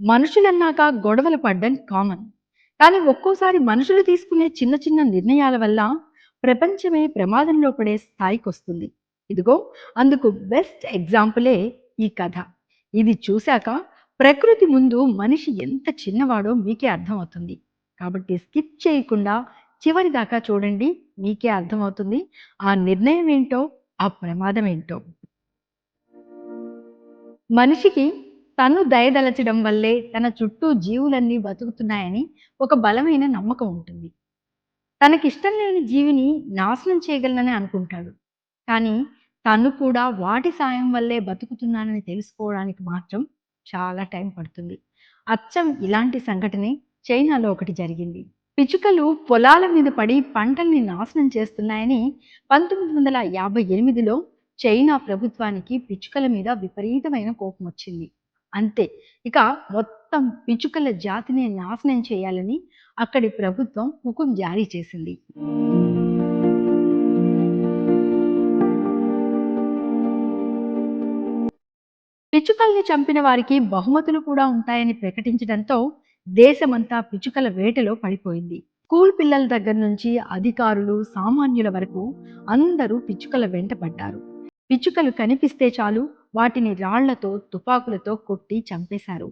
మనుషులన్నాక గొడవలు పడ్డం కామన్ కానీ ఒక్కోసారి మనుషులు తీసుకునే చిన్న చిన్న నిర్ణయాల వల్ల ప్రపంచమే ప్రమాదంలో పడే స్థాయికి వస్తుంది. ఇదిగో అందుకు బెస్ట్ ఎగ్జాంపులే ఈ కథ. ఇది చూశాక ప్రకృతి ముందు మనిషి ఎంత చిన్నవాడో మీకే అర్థమవుతుంది. కాబట్టి స్కిప్ చేయకుండా చివరి దాకా చూడండి మీకే అర్థమవుతుంది ఆ నిర్ణయం ఏంటో ఆ ప్రమాదం ఏంటో. మనిషికి తను దయదలచడం వల్లే తన చుట్టూ జీవులన్నీ బతుకుతున్నాయని ఒక బలమైన నమ్మకం ఉంటుంది. తనకిష్టం లేని జీవిని నాశనం చేయగలనని అనుకుంటాడు. కానీ తను కూడా వాటి సాయం వల్లే బతుకుతున్నానని తెలుసుకోవడానికి మాత్రం చాలా టైం పడుతుంది. అచ్చం ఇలాంటి సంఘటనే చైనాలో ఒకటి జరిగింది. పిచ్చుకలు పొలాల మీద పడి పంటల్ని నాశనం చేస్తున్నాయని పంతొమ్మిది వందల యాభై ఎనిమిదిలో చైనా ప్రభుత్వానికి పిచ్చుకల మీద విపరీతమైన కోపం వచ్చింది. అంతే. ఇక మొత్తం పిచ్చుకల జాతిని నాశనం చేయాలని అక్కడి ప్రభుత్వం హుకుం జారీ చేసింది. పిచ్చుకల్ని చంపిన వారికి బహుమతులు కూడా ఉంటాయని ప్రకటించడంతో దేశమంతా పిచ్చుకల వేటలో పడిపోయింది. స్కూల్ పిల్లల దగ్గర నుంచి అధికారులు సామాన్యుల వరకు అందరూ పిచ్చుకల వెంట పడ్డారు. పిచ్చుకలు కనిపిస్తే చాలు వాటిని రాళ్ళతో తుపాకులతో కొట్టి చంపేశారు.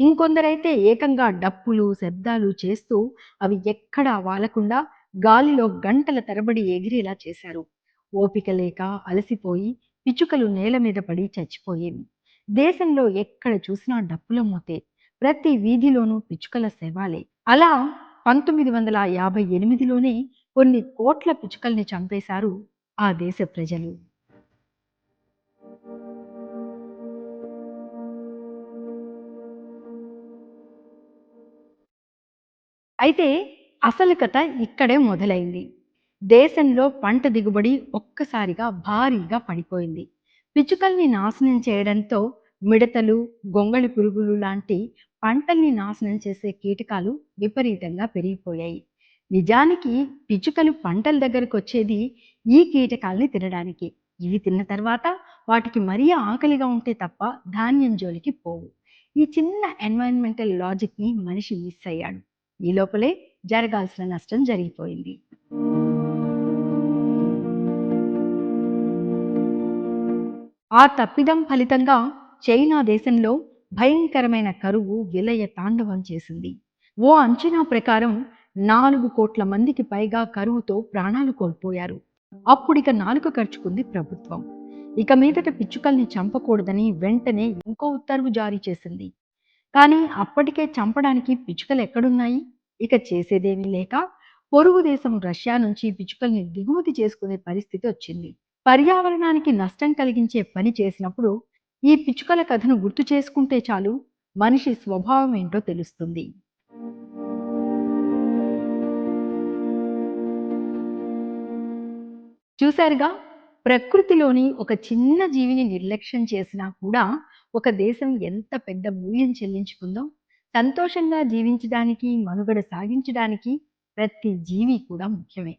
ఇంకొందరైతే ఏకంగా డప్పులు శబ్దాలు చేస్తూ అవి ఎక్కడా వాలకుండా గాలిలో గంటల తరబడి ఎగిరేలా చేశారు. ఓపిక లేక అలసిపోయి పిచ్చుకలు నేల మీద పడి చచ్చిపోయేవి. దేశంలో ఎక్కడ చూసినా డప్పుల మోతే ప్రతి వీధిలోనూ పిచ్చుకల శవాలే. అలా పంతొమ్మిది వందల యాభై ఎనిమిదిలోనే కొన్ని కోట్ల పిచ్చుకల్ని చంపేశారు ఆ దేశ ప్రజలు. అయితే అసలు కథ ఇక్కడే మొదలైంది. దేశంలో పంట దిగుబడి ఒక్కసారిగా భారీగా పడిపోయింది. పిచ్చుకల్ని నాశనం చేయడంతో మిడతలు గొంగళి పురుగులు లాంటి పంటల్ని నాశనం చేసే కీటకాలు విపరీతంగా పెరిగిపోయాయి. నిజానికి పిచ్చుకలు పంటల దగ్గరకు వచ్చేది ఈ కీటకాల్ని తినడానికి. ఇవి తిన్న తర్వాత వాటికి మరీ ఆకలిగా ఉంటే తప్ప ధాన్యం జోలికి పోవు. ఈ చిన్న ఎన్వైరన్మెంటల్ లాజిక్ని మనిషి మిస్ అయ్యాడు. ఈ లోపలే జరగాల్సిన నష్టం జరిగిపోయింది. ఆ తప్పిదం ఫలితంగా చైనా దేశంలో భయంకరమైన కరువు విలయ తాండవం చేసింది. ఓ అంచనా ప్రకారం నాలుగు కోట్ల మందికి పైగా కరువుతో ప్రాణాలు కోల్పోయారు. అప్పుడిక నాలుక ఖర్చుకుంది ప్రభుత్వం. ఇక మీదట పిచ్చుకల్ని చంపకూడదని వెంటనే ఇంకో ఉత్తర్వు జారీ చేసింది. కానీ అప్పటికే చంపడానికి పిచ్చుకలు ఎక్కడున్నాయి? ఇక చేసేదేమీ లేక పొరుగు దేశం రష్యా నుంచి పిచ్చుకల్ని దిగుమతి చేసుకునే పరిస్థితి వచ్చింది. పర్యావరణానికి నష్టం కలిగించే పని చేసినప్పుడు ఈ పిచ్చుకల కథను గుర్తు చేసుకుంటే చాలు మనిషి స్వభావం ఏంటో తెలుస్తుంది. చూశారుగా ప్రకృతిలోని ఒక చిన్న జీవిని నిర్లక్ష్యం చేసినా కూడా ఒక దేశం ఎంత పెద్ద మూల్యం చెల్లించుకుందో సంతోషంగా జీవించడానికి మనుగడ సాగించడానికి ప్రతి జీవి కూడా ముఖ్యమే.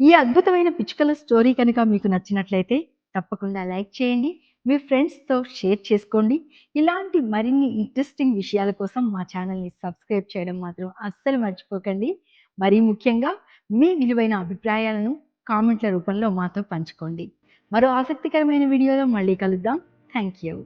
ఈ అద్భుతమైన పిచ్చుకల స్టోరీ కనుక మీకు నచ్చినట్లయితే తప్పకుండా లైక్ చేయండి మీ ఫ్రెండ్స్తో షేర్ చేసుకోండి. ఇలాంటి మరిన్ని ఇంట్రెస్టింగ్ విషయాల కోసం మా ఛానల్ని సబ్స్క్రైబ్ చేయడం మాత్రం అస్సలు మర్చిపోకండి. మరీ ముఖ్యంగా మీ విలువైన అభిప్రాయాలను కామెంట్ల రూపంలో మాతో పంచుకోండి. మరో ఆసక్తికరమైన వీడియోలో మళ్ళీ కలుద్దాం. Thank you